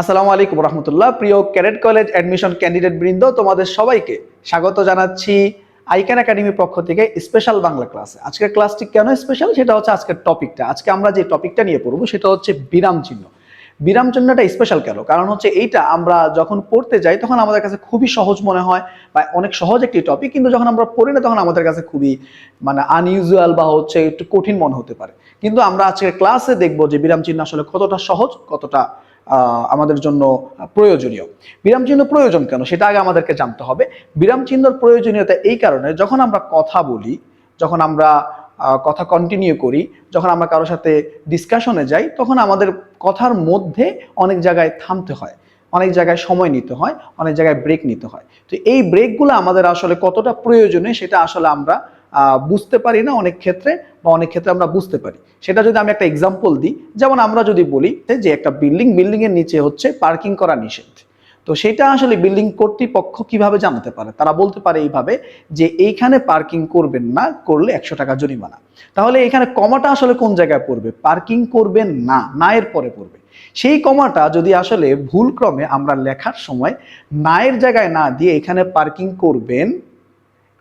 আসসালামু আলাইকুম রহমতুল্লাহ। প্রিয় ক্যাডেট কলেজ অ্যাডমিশন ক্যান্ডিডেট বৃন্দ, তোমাদের সবাইকে স্বাগত জানাচ্ছি আইকান একাডেমির পক্ষ থেকে স্পেশাল বাংলা ক্লাসে। আজকের ক্লাসটি কেন স্পেশাল? সেটা হচ্ছে আজকের টপিকটা। আজকে আমরা যে টপিকটা নিয়ে পড়ব, সেটা হচ্ছে বিরাম চিহ্ন। বিরাম চিহ্নটা স্পেশাল কেন? কারণ হচ্ছে এইটা আমরা যখন পড়তে যাই, তখন আমাদের কাছে খুবই সহজ মনে হয় বা অনেক সহজ একটি টপিক, কিন্তু যখন আমরা পড়ি না, তখন আমাদের কাছে খুবই মানে আনইউজুয়াল বা হচ্ছে একটু কঠিন মনে হতে পারে। কিন্তু আমরা আজকের ক্লাসে দেখব যে বিরাম চিহ্ন আসলে কতটা সহজ, কতটা আমাদের জন্য প্রয়োজনীয়। বিরাম চিহ্ন প্রয়োজন কেন? সেটা আগে আমাদেরকে জানতে হবে। বিরাম চিহ্নর প্রয়োজনীয়তা এই কারণে, যখন আমরা কথা বলি, যখন আমরা কথা কন্টিনিউ করি, যখন আমরা কারোর সাথে ডিসকাশনে যাই, তখন আমাদের কথার মধ্যে অনেক জায়গায় থামতে হয়। অনেক জায়গায় সময় নিতে হয়, অনেক জায়গায় ব্রেক নিতে হয়। তো এই ব্রেকগুলো আমাদের আসলে কতটা প্রয়োজনীয়, সেটা আসলে আমরা বুঝতে পারি না অনেক ক্ষেত্রে বা অনেক ক্ষেত্রে আমরা বুঝতে পারি। সেটা যদি আমি একটা এক্সাম্পল দিই, যেমন আমরা যদি বলি যে একটা বিল্ডিং বিল্ডিং এর নিচে হচ্ছে পার্কিং করা নিষেধ। তো সেটা আসলে বিল্ডিং কর্তৃপক্ষ কীভাবে জানাতে পারে? তারা বলতে পারে এইভাবে যে, এইখানে পার্কিং করবেন না, করলে একশো টাকা জরিমানা। তাহলে এখানে কমাটা আসলে কোন জায়গায় পড়বে? পার্কিং করবেন না না এর পরে পড়বে। সেই কমাটা যদি আসলে ভুল ক্রমে আমরা লেখার সময় নায়ের জায়গায় না দিয়ে এখানে পার্কিং করবেন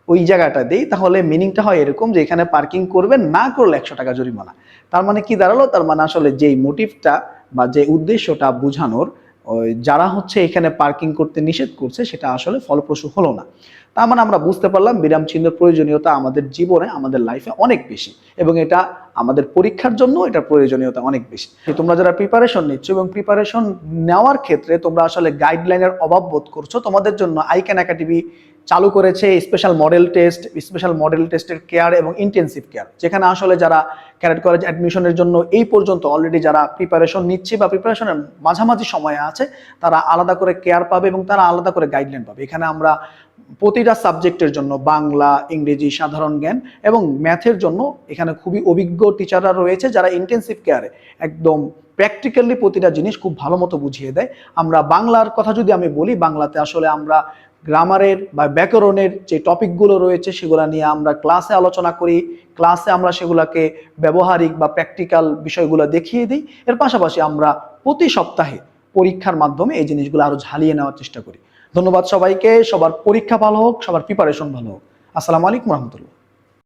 ওই জায়গাটা দেই, তাহলে মিনিংটা হয় এরকম যে এখানে পার্কিং করবেন, না করলে একশো টাকা জরিমানা। তার মানে কি দাঁড়াল? তার মানে আসলে যেই মোটিভটা বা যে উদ্দেশ্যটা বোঝানোর যারা হচ্ছে এখানে পার্কিং করতে নিষেধ করছে, সেটা আসলে ফলপ্রসূ হলো না। তার মানে আমরা বুঝতে পারলাম বিরাম চিহ্নের প্রয়োজনীয়তা আমাদের জীবনে, আমাদের লাইফে অনেক বেশি। এবং এটা আমাদের পরীক্ষার জন্য এটা প্রয়োজনীয়তা অনেক বেশি। তোমরা যারা প্রিপারেশন নিচ্ছ এবং প্রিপারেশন নেওয়ার ক্ষেত্রে তোমরা আসলে গাইডলাইনের অভাব বোধ করছ, তোমাদের জন্য আইক্যান একাডেমি চালু করেছে special model test special model টেস্টের কেয়ার এবং ইন্টেন্সিভ কেয়ার যেখানে আসলে যারা ক্যারেট কলেজ অ্যাডমিশনের জন্য এই পর্যন্ত অলরেডি যারা প্রিপারেশন নিচ্ছে বা প্রিপারেশনের মাঝামাঝি সময়ে আছে, তারা আলাদা করে কেয়ার পাবে এবং তারা আলাদা করে গাইডলাইন পাবে। এখানে আমরা প্রতিটা সাবজেক্টের জন্য বাংলা, ইংরেজি, সাধারণ জ্ঞান এবং ম্যাথের জন্য এখানে খুবই অভিজ্ঞ টিচাররা রয়েছে যারা ইন্টেন্সিভ কেয়ারে একদম প্র্যাকটিক্যালি প্রতিটা জিনিস খুব ভালো মতো বুঝিয়ে দেয়। আমরা বাংলার কথা যদি আমি বলি, বাংলাতে আসলে আমরা গ্রামারের বা ব্যাকরণের যে টপিকগুলো রয়েছে সেগুলো নিয়ে আমরা ক্লাসে আলোচনা করি ক্লাসে আমরা সেগুলোকে ব্যবহারিক বা প্র্যাকটিক্যাল বিষয়গুলো দেখিয়ে দিই। এর পাশাপাশি আমরা প্রতি সপ্তাহে পরীক্ষার মাধ্যমে এই জিনিসগুলো আরও ঝালিয়ে নেওয়ার চেষ্টা করি। ধন্যবাদ সবাইকে, সবার পরীক্ষা ভালো হোক, সবার প্রিপারেশন ভালো হোক। আসসালামু আলাইকুম রহমতুল্লাহ।